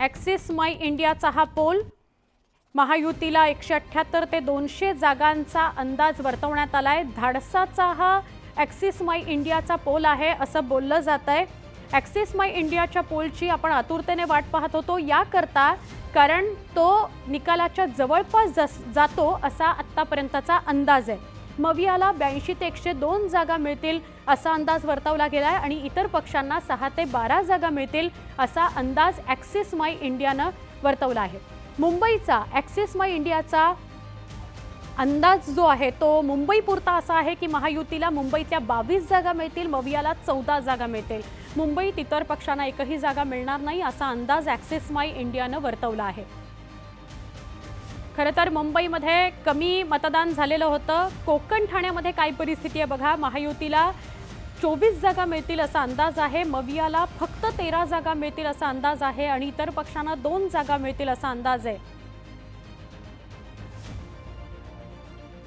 Axis माय इंडियाचा हा pole महायुतीला एकशे अठ्ठ्याहत्तर ते दोनशे जागांचा अंदाज वर्तवण्यात आला आहे धाडसाचा हा ॲक्सिस माय इंडियाचा पोल आहे असं बोललं जात आहे ॲक्सिस माय इंडियाच्या पोलची आपण आतुरतेने वाट पाहत होतो. याकरता कारण तो निकालाच्या जवळपास जस जातो असा आत्तापर्यंतचा अंदाज आहे. मवियाला ब्याऐंशी ते एकशे दोन जागा मिळतील असा अंदाज वर्तवला गेला आहे आणि इतर पक्षांना सहा ते बारा जागा मिळतील असा अंदाज ॲक्सिस माय इंडियानं वर्तवला आहे. मुंबईचा ॲक्सिस माय इंडियाचा अंदाज जो आहे तो मुंबईपुरता असा आहे की महायुतीला मुंबईतल्या बावीस जागा मिळतील मवियाला चौदा जागा मिळतील. मुंबईत इतर पक्षांना एकही जागा मिळणार नाही असा अंदाज ॲक्सिस माय इंडियानं वर्तवला आहे. खरं तर मुंबईमध्ये कमी मतदान झालेलं होतं. कोकण ठाण्यामध्ये काय परिस्थिती आहे बघा. महायुतीला चोवीस जागा मिळतील असा अंदाज आहे. मवियाला फक्त तेरा जागा मिळतील असा अंदाज आहे आणि इतर पक्षांना दोन जागा मिळतील असा अंदाज आहे.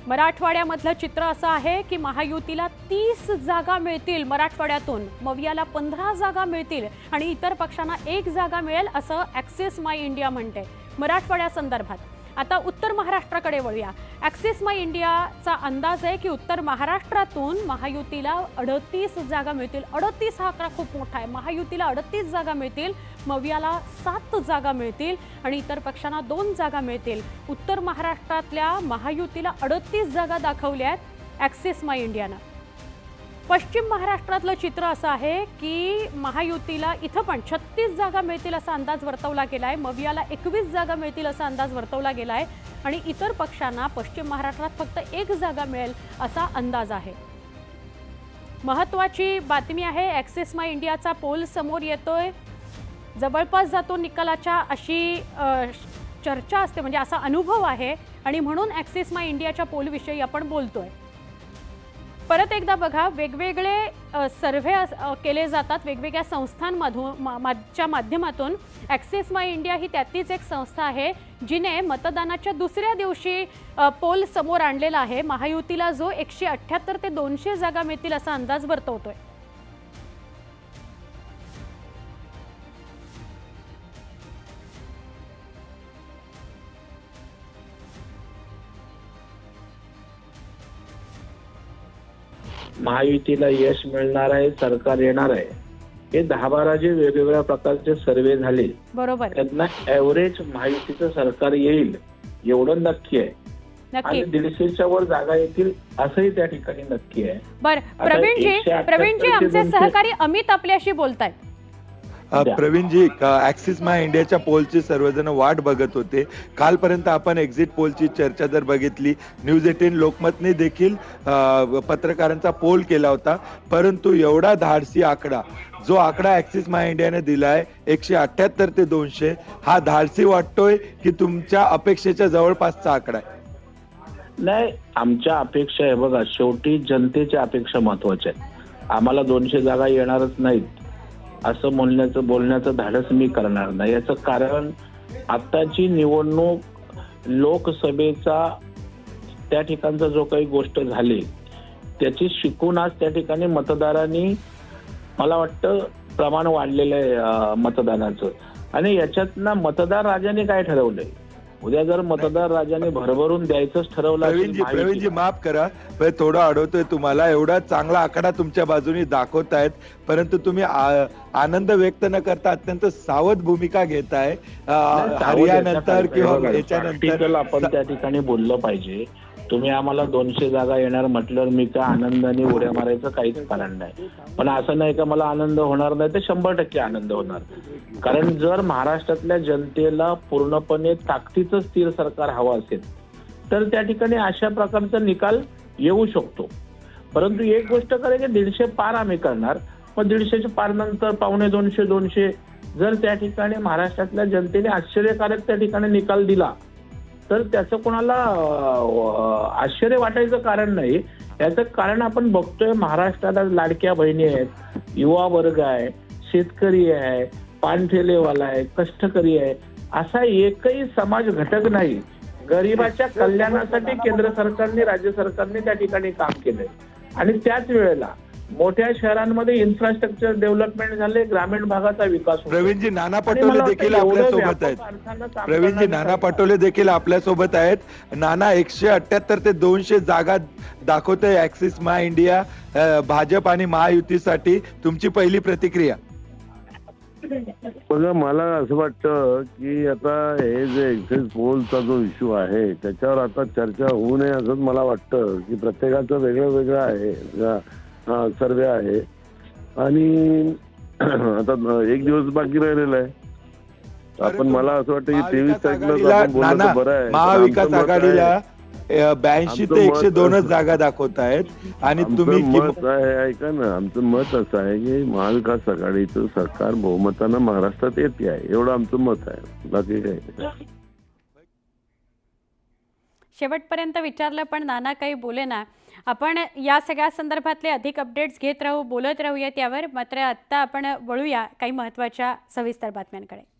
मराठवाड्यामधलं चित्र असं आहे की महायुतीला तीस जागा मिळतील मराठवाड्यातून. मवियाला पंधरा जागा मिळतील आणि इतर पक्षांना एक जागा मिळेल असं ॲक्सिस माय इंडिया म्हणते. मराठवाड्यासंदर्भात आता उत्तर महाराष्ट्राकडे वळूया. ॲक्सिस माय इंडियाचा अंदाज आहे की उत्तर महाराष्ट्रातून महायुतीला अडतीस जागा मिळतील. अडतीस हा आकडा खूप मोठा आहे. महायुतीला अडतीस जागा मिळतील मवियाला सात जागा मिळतील आणि इतर पक्षांना दोन जागा मिळतील. उत्तर महाराष्ट्रातल्या महायुतीला अडतीस जागा दाखवल्या आहेत ॲक्सिस माय इंडियानं पश्चिम महाराष्ट्रातलं चित्र असं आहे की महायुतीला इथं पण छत्तीस जागा मिळतील असा अंदाज वर्तवला गेला आहे मवियाला एकवीस जागा मिळतील असा अंदाज वर्तवला गेला आहे आणि इतर पक्षांना पश्चिम महाराष्ट्रात फक्त एक जागा मिळेल असा अंदाज आहे. महत्त्वाची बातमी आहे ॲक्सिस माय इंडियाचा पोल समोर येतोय. जवळपास जातो निकालाच्या अशी चर्चा असते म्हणजे असा अनुभव आहे. आणि म्हणून ॲक्सिस माय इंडियाच्या पोलविषयी आपण बोलतोय. परत एकदा बघा वेगवेगळे सर्व्हे अस- केले जातात. वेगवेगळ्या संस्थांमधून मा- च्या माध्यमातून. ॲक्सिस माय इंडिया ही त्यातलीच एक संस्था आहे जिने मतदानाच्या दुसऱ्या दिवशी पोल समोर आणलेला आहे. महायुतीला जो एकशे अठ्ठ्याहत्तर ते दोनशे जागा मिळतील असा अंदाज वर्तवतोय. महायुतीला यश मिळणार आहे सरकार येणार आहे. हे दहा बारा जे वेगवेगळ्या प्रकारचे सर्वे झाले बरोबर. त्यांना ॲव्हरेज महायुतीचं सरकार येईल एवढं नक्की आहे. आणि दीडशेच्या वर जागा येतील असंही त्या ठिकाणी नक्की आहे. बर प्रवीणजी 178 प्रवीणजी आमचे 200 सहकारी अमित आपल्याशी बोलतायत. प्रवीणजी ऍक्सिस माय इंडियाच्या पोलची सर्वजण वाट बघत होते. कालपर्यंत आपण एक्झिट पोलची चर्चा जर बघितली न्यूज एटीन लोकमतने देखील पत्रकारांचा पोल केला होता. परंतु एवढा धाडसी आकडा जो आकडा ऍक्सिस माय इंडियाने दिलाय एकशे अठ्याहत्तर ते दोनशे हा धाडसी वाटतोय की तुमच्या अपेक्षेच्या जवळपासचा आकडा आहे? नाही आमच्या अपेक्षा आहे बघा शेवटी जनतेच्या अपेक्षा महत्त्वाच्या आहेत. आम्हाला दोनशे जागा येणारच नाहीत. असं म्हणण्याचं बोलण्याचं धाडस मी करणार नाही. याचं कारण आत्ताची निवडणूक लोकसभेचा त्या ठिकाणचा जो काही गोष्ट झाली त्याची शिकून आज त्या ठिकाणी मतदारांनी मला वाटतं प्रमाण वाढलेलं आहे मतदानाचं. आणि याच्यातनं मतदार राजाने काय ठरवलंय? उद्या जर मतदार राजाने भरभरून द्यायचंच ठरवलं प्रवीणजी प्रवीणजी माफ करा. थोडं अडवतोय तुम्हाला. एवढा चांगला आकडा तुमच्या बाजूने दाखवतायत परंतु तुम्ही आनंद व्यक्त न करता अत्यंत सावध भूमिका घेताय नाही, सावध हरियानंतर किंवा याच्यानंतर आपण त्या ठिकाणी बोललं पाहिजे. तुम्ही आम्हाला दोनशे जागा येणार म्हटल्यावर मी काय आनंदाने उड्या मारायचं काहीच कारण नाही. पण असं नाही का मला आनंद होणार नाही तर शंभर टक्के आनंद होणार. कारण जर महाराष्ट्रातल्या जनतेला पूर्णपणे ताकदीचं स्थिर सरकार हवं असेल तर त्या ठिकाणी अशा प्रकारचा निकाल येऊ शकतो. परंतु एक गोष्ट करायची दीडशे पार आम्ही करणार पण दीडशेच्या पार नंतर पावणे दोनशे दोनशे जर त्या ठिकाणी महाराष्ट्रातल्या जनतेने आश्चर्यकारक त्या ठिकाणी निकाल दिला तर त्याचं कोणाला आश्चर्य वाटायचं कारण नाही. याचं कारण आपण बघतोय महाराष्ट्राला लाडक्या बहिणी आहेत युवा वर्ग आहे शेतकरी आहे पानठेलेवाला आहे कष्टकरी आहे असा एकही समाज घटक नाही. गरिबाच्या कल्याणासाठी केंद्र सरकारने राज्य सरकारने त्या ठिकाणी काम केलंय. आणि त्याच वेळेला मोठ्या शहरांमध्ये इन्फ्रास्ट्रक्चर डेव्हलपमेंट झाले ग्रामीण भागाचा विकास. प्रवीणजी नाना पटोले देखील एवढं आपल्यासोबत व्यापक आहेत. प्रवीणजी नाना पटोले देखील आपल्यासोबत आहेत. नाना एकशे अठ्याहत्तर ते दोनशे जागा दाखवतोय ऍक्सिस मा इंडिया भाजप आणि महायुतीसाठी. तुमची पहिली प्रतिक्रिया? बघा मला असं वाटतं की आता हे जे एक्झिट पोलचा जो इश्यू आहे त्याच्यावर आता चर्चा होऊ नये असंच मला वाटतं की प्रत्येकाचं वेगळं वेगळं आहे. सर्वे आहे. आणि आता एक दिवस बाकी राहिलेला आहे. आपण मला असं वाटतं की तेवीस तारखेला बरं आहे महाविकास आघाडीला ब्याऐंशी ते एकशे दोनच जागा दाखवत आहेत. आणि तुम्ही मत आहे ऐका ना आमचं मत असं आहे की महाविकास आघाडीचं सरकार बहुमतानं महाराष्ट्रात येते आहे एवढं आमचं मत आहे. बाकी काही शेवटपर्यंत विचारलं पण नाना काही बोले ना. आपण या सगळ्या संदर्भातले अधिक अपडेट्स घेत राहू बोलत राहूयात यावर. मात्र आत्ता आपण वळूया काही महत्त्वाच्या सविस्तर बातम्यांकडे.